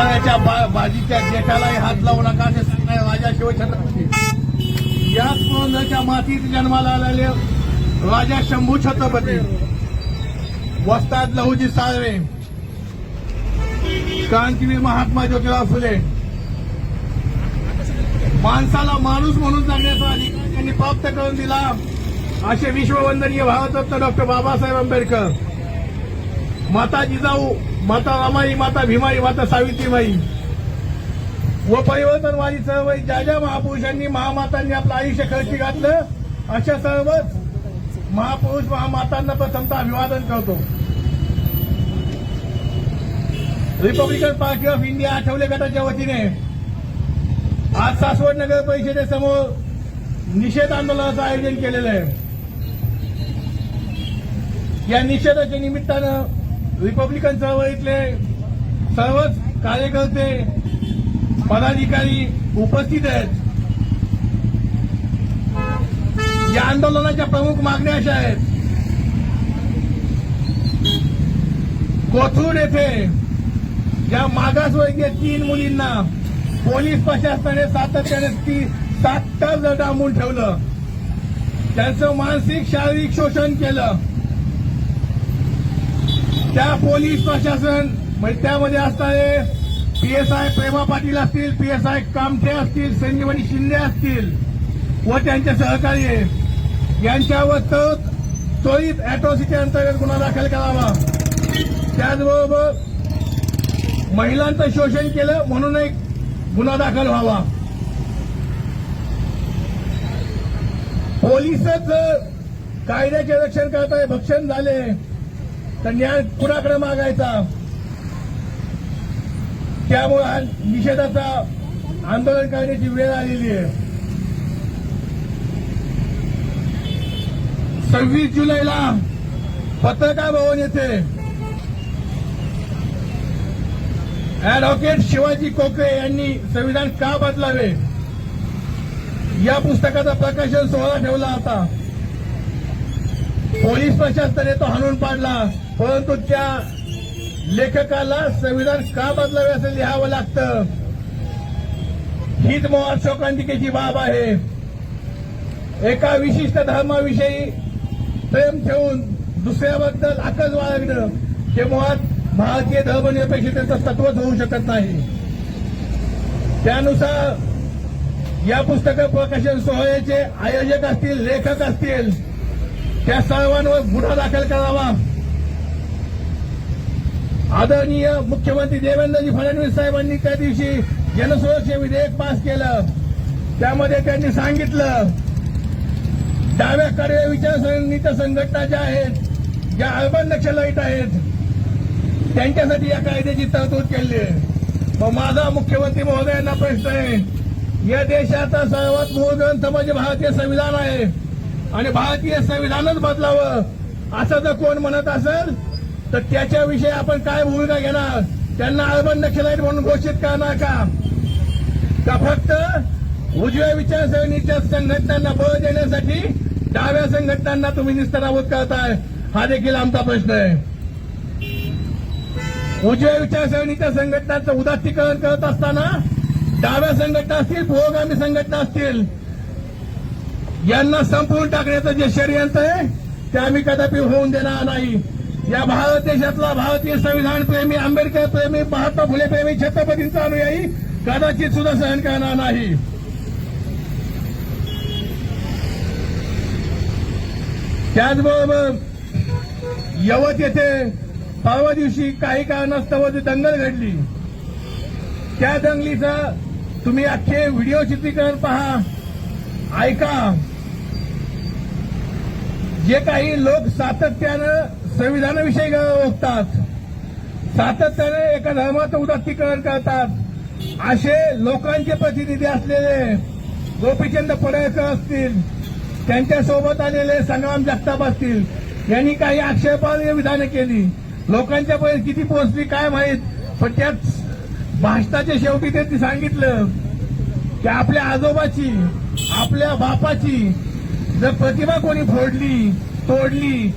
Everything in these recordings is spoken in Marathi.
पुतळ्याच्या बाजीच्या जेठालाही हात लावू नका असे सांगणारे राजा शिवछत्रपती. याच पुरंदरच्या मातीत जन्माला आलेले राजा शंभू छत्रपती. वस्ताद लहुजी साळवे. क्रांतीवीर महात्मा ज्योतिराव फुले. माणसाला माणूस म्हणून जगण्याचा अधिकार त्यांनी प्राप्त करून दिला असे विश्ववंदनीय भारतरत्न डॉक्टर बाबासाहेब आंबेडकर. माता जिजाऊ माता रामाई माता भीमाई माता सावित्रीबाई. व परिवर्तनवादी चळवळी ज्या ज्या महापुरुषांनी महामातांनी आपलं आयुष्य खर्ची घातलं अशा सर्वच महापुरुष महामातांना प्रथमतः अभिवादन करतो. Republican party of India Athawale गटाच्या वतीने? आज सासवड नगर परिषदेसमोर निषेध आंदोलनाचं आयोजन केलेलं आहे. या निषेधाच्या निमित्तानं रिपब्लिकन चळवळीतले सर्वच कार्यकर्ते पदाधिकारी उपस्थित आहेत. या आंदोलनाच्या प्रमुख मागण्या अशा आहेत. कोथरूड येथे या मागासवर्गीय तीन मुलींना पोलीस प्रशासनाने सातत्याने ती सात तास डांबून ठेवलं. त्यांचं मानसिक शारीरिक शोषण केलं. त्या पोलीस प्रशासन म्हणजे त्यामध्ये असणारे पीएसआय प्रेमा पाटील असतील पीएसआय कामठे असतील संजीवनी शिंदे असतील व त्यांचे सहकारी यांच्यावर तर त्वरित अॅट्रॉसिटी अंतर्गत गुन्हा दाखल करावा. त्याचबरोबर महिलांचं शोषण केलं म्हणून एक गुन्हा दाखल व्हावा. पोलिसच कायद्याचे रक्षण करताय भक्षण झाले. तर न्याय कुणाकडे मागायचा. त्यामुळे हा निषेधाचा आंदोलन करण्याची वेळ आलेली आहे. सव्वीस जुलैला पत्रकार भवन येथे ऍडव्होकेट शिवाजी कोकरे यांनी संविधान का बदलावे? या पुस्तकाचा प्रकाशन सोहळा ठेवला होता. पोलीस प्रशासनाने तो हाणून पाडला. परंतु त्या लेखकाला संविधान का बदलावे असं लिहावं लागतं? हीच मोहात शोकांतिकेची बाब आहे. एका विशिष्ट धर्माविषयी प्रेम ठेवून दुसऱ्याबद्दल आकज बाळगणं हे मुळात भारतीय धर्मनिरपेक्षतेचं तत्वच होऊ शकत नाही. त्यानुसार या पुस्तक प्रकाशन सोहळ्याचे आयोजक असतील लेखक असतील त्या सर्वांवर गुन्हा दाखल करावा. आदरणीय मुख्यमंत्री देवेंद्रजी फडणवीस साहेबांनी त्या दिवशी जनसुरक्षा विधेयक पास केलं. त्यामध्ये त्यांनी सांगितलं डाव्या कडव्या विचारसरणीच्या संघटना ज्या आहेत ज्या अर्बन नक्षलाईट आहेत त्यांच्यासाठी या कायद्याची तरतूद केली आहे. मग माझा मुख्यमंत्री महोदयांना प्रश्न आहे या देशाचा सर्वात मूळ ग्रंथ म्हणजे भारतीय संविधान आहे. आणि भारतीय संविधानच बदलावं असं जर कोण म्हणत असेल तर त्याच्याविषयी आपण काय भूमिका घेणार? त्यांना अर्बन नक्षलाईट म्हणून घोषित करणार का? का फक्त उजव्या विचारसरणीच्या संघटनांना बळ देण्यासाठी डाव्या संघटनांना तुम्ही निस्तरावत करताय? हा देखील आमचा प्रश्न आहे. उजव्या विचारसरणीच्या संघटनांचं उदात्तीकरण करत असताना डाव्या संघटना असतील पुरोगामी संघटना असतील यांना संपवून टाकण्याचं जे षडयंत्र आहे ते आम्ही कदापि होऊन देणार नाही. या भारत देशातला भारतीय संविधान प्रेमी आंबेडकर प्रेमी महात्मा फुले प्रेमी छत्रपतींचा अनुयायी कदाचित सुद्धा सहन करणार नाही. त्याचबरोबर यवत येथे परवा दिवशी काही कारणास्तव दंगल घडली त्या दंगलीचा तुम्ही अख्खे व्हिडिओ चित्रीकरण पहा ऐका. जे काही लोक सातत्यानं संविधानाविषयी ओळखतात सातत्याने एका धर्माचं उदात्तीकरण करतात असे लोकांचे प्रतिनिधी असलेले गोपीचंद पडळकर असतील त्यांच्यासोबत आलेले संग्राम जगताप असतील यांनी काही आक्षेपार्ह विधानं केली. लोकांच्या पर्यंत किती पोहोचली काय माहीत पण त्यात भाषणाच्या शेवटी त्यांनी सांगितलं की आपल्या आजोबाची आपल्या बापाची जर प्रतिमा कोणी फोडली तोडली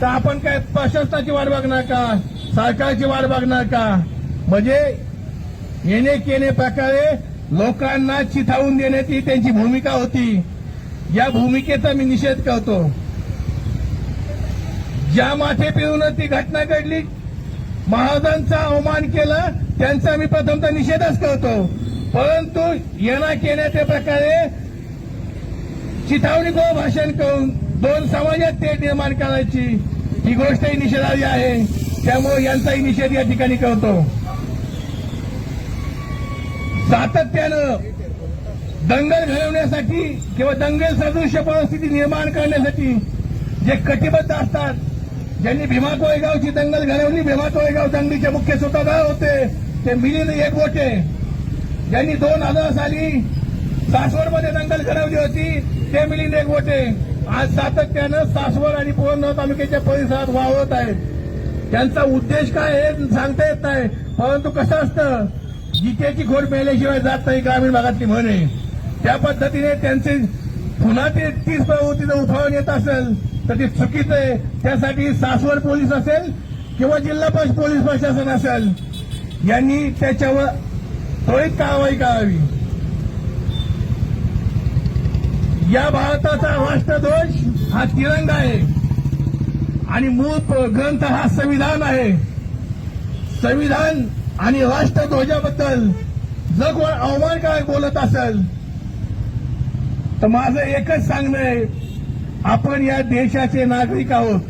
तर आपण काय प्रशासनाची वाट बघणार का? सरकारची वाट बघणार का? म्हणजे येणे केणे प्रकारे लोकांना चिथावून देण्याची त्यांची भूमिका होती. या भूमिकेचा मी निषेध करतो. ज्या माथे पिळून ती घटना घडली महाराजांचा अवमान केला त्यांचा मी प्रथमतः निषेधच करतो. परंतु येणा केण्याच्या प्रकारे चिथावणी को भाषण करून दोन समाजात ते निर्माण करायची ही गोष्टही निषेधारी आहे. त्यामुळे यांचाही निषेध या ठिकाणी करतो. सातत्यानं दंगल घडवण्यासाठी किंवा दंगल सदृश्य परिस्थिती निर्माण करण्यासाठी जे कटिबद्ध असतात ज्यांनी भीमा कोळेगावची दंगल घडवली भीमा कोळेगाव दंगलीचे मुख्य सूत्रधार होते ते मिलिंद एकबोटे ज्यांनी दोन हजार साली सासवडमध्ये दंगल घडवली होती. ते मिलिंद एकवटे आज सातत्यानं सासवड आणि पुरंदर तालुक्याच्या परिसरात वावरत आहेत. त्यांचा उद्देश काय हे सांगता येत नाही. परंतु कसं असतं? गीतेची खोड मेल्याशिवाय जात नाही ग्रामीण भागातली म्हणे. त्या पद्धतीने त्यांचे पुन्हा ते तीच प्रवृत्तीचं उफाळून येत असेल तर ते चुकीचं आहे. त्यासाठी सासवड पोलीस असेल किंवा जिल्हा पोलीस प्रशासन असेल यांनी त्याच्यावर त्वरित कारवाई करावी. या भारताचा राष्ट्रध्वज हा तिरंगा आहे. आणि मूळ ग्रंथ हा संविधान आहे. संविधान आणि राष्ट्रध्वजाबद्दल जर कोण अवमानकारक बोलत असेल तर माझं एकच सांगणं आहे आपण या देशाचे नागरिक आहोत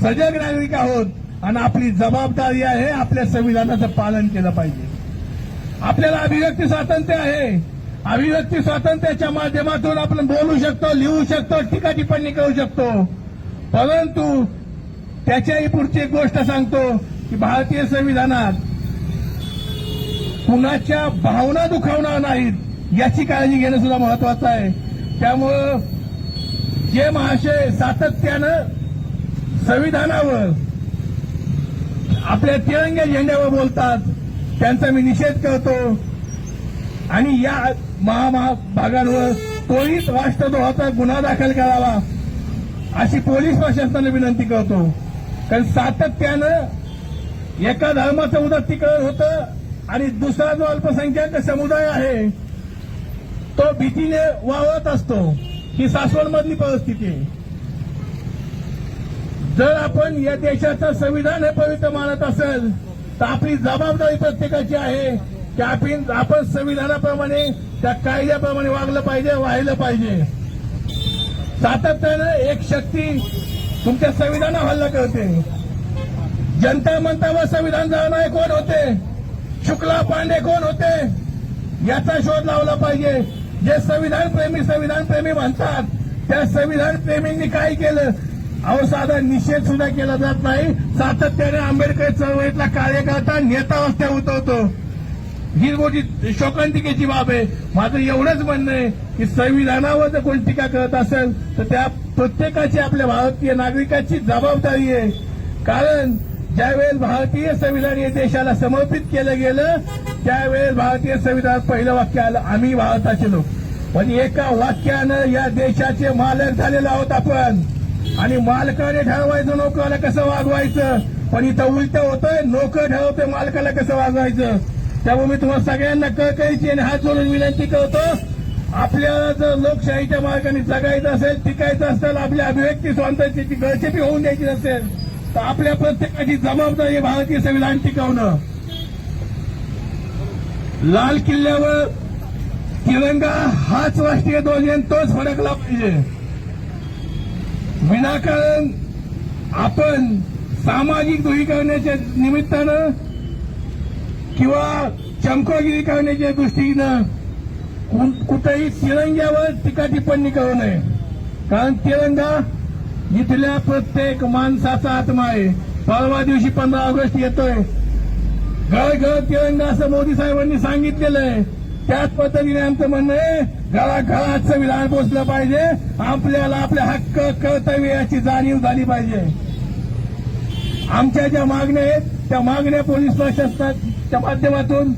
सजग नागरिक आहोत आणि आपली जबाबदारी आहे आपल्या संविधानाचं पालन केलं पाहिजे. आपल्याला अभिव्यक्ती स्वातंत्र्य आहे. अभिव्यक्ती स्वातंत्र्याच्या माध्यमातून आपण बोलू शकतो लिहू शकतो टीका टिप्पणी करू शकतो. परंतु त्याच्याही पुढची एक गोष्ट सांगतो की भारतीय संविधानात कुणाच्या भावना दुखावणार नाहीत याची काळजी घेणं सुद्धा महत्वाचं आहे. त्यामुळं जे महाशय सातत्यानं संविधानावर आपल्या तिरंग्या झेंड्यावर बोलतात त्यांचा मी निषेध करतो. आणि या महाभागांवर त्वरित राष्ट्रद्रोहाचा गुन्हा दाखल करावा अशी पोलीस प्रशासनाला विनंती करतो. कारण सातत्यानं एका धर्माचं उदात्तीकरण होतं आणि दुसरा जो अल्पसंख्याक समुदाय आहे तो भीतीने वावरत असतो. ही सासवडमधली परिस्थिती आहे. जर आपण या देशाचं संविधान हे पवित्र मानत असेल तर आपली जबाबदारी प्रत्येकाची आहे. की आपण संविधानाप्रमाणे त्या कायद्याप्रमाणे वागलं पाहिजे वाहिलं पाहिजे. सातत्यानं एक शक्ती तुमच्या संविधानावर हल्ला करते. जनता मंतावर संविधान जाणारे कोण होते? शुक्ला पांडे कोण होते? याचा शोध लावला पाहिजे. जे संविधान प्रेमी संविधान प्रेमी म्हणतात त्या संविधान प्रेमींनी काय केलं? अहो साधा निषेध सुद्धा केला जात नाही. सातत्याने आंबेडकर चळवळीतला कार्यकर्ता नेता रस्त्यावर उतरतो. ही मोठी शोकांतिकेची बाब आहे. माझं एवढंच म्हणणं आहे की संविधानावर जर कोणी टीका करत असेल तर त्या प्रत्येकाची आपल्या भारतीय नागरिकाची जबाबदारी आहे. कारण ज्यावेळेस भारतीय संविधान या देशाला समर्पित केलं गेलं त्यावेळेस भारतीय संविधान पहिलं वाक्य आलं आम्ही भारताचे लोक. पण एका वाक्यानं या देशाचे मालक झालेलो आहोत आपण. आणि मालकाने ठरवायचं नोकराला कसं वागवायचं? पण इथं उलट होतंय नोकर ठरवतोय मालकाला कसं वागवायचं? त्यामुळे मी तुम्हाला सगळ्यांना कळकळीची आणि हात जोडून विनंती करतो आपल्याला जर लोकशाहीच्या मार्गाने जगायचं असेल टिकायचं असेल आपल्या अभिव्यक्ती स्वातंत्र्याची गळचेपी होऊन द्यायची नसेल तर आपल्या प्रत्येकाची जबाबदारी भारतीय संविधान टिकवणं. लाल किल्ल्यावर तिरंगा हाच राष्ट्रीय ध्वज आणि तोच फडकला पाहिजे. विनाकारण आपण सामाजिक ध्रुवीकरणाच्या निमित्तानं किंवा चमकागिरी करण्याच्या दृष्टीनं कु- कुठेही तिरंग्यावर टीका टिप्पणी करू नये. कारण तिरंगा इथल्या प्रत्येक माणसाचा आत्मा आहे. परवा दिवशी पंधरा ऑगस्ट येतोय. घर घर तिरंगा असं मोदी साहेबांनी सांगितलेलं आहे. त्याच पद्धतीने आमचं म्हणणं आहे घराघरात संविधान पोचलं पाहिजे. आपल्याला आपले हक्क कर्तव्य याची जाणीव झाली पाहिजे. आमच्या ज्या मागण्या आहेत त्या मागण्या पोलीस च्या माध्यमातून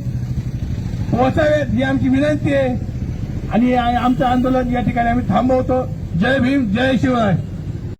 पोहोचावेत ही आमची विनंती आहे. आणि आमचं आंदोलन या ठिकाणी आम्ही थांबवतो. जय भीम जय शिवराय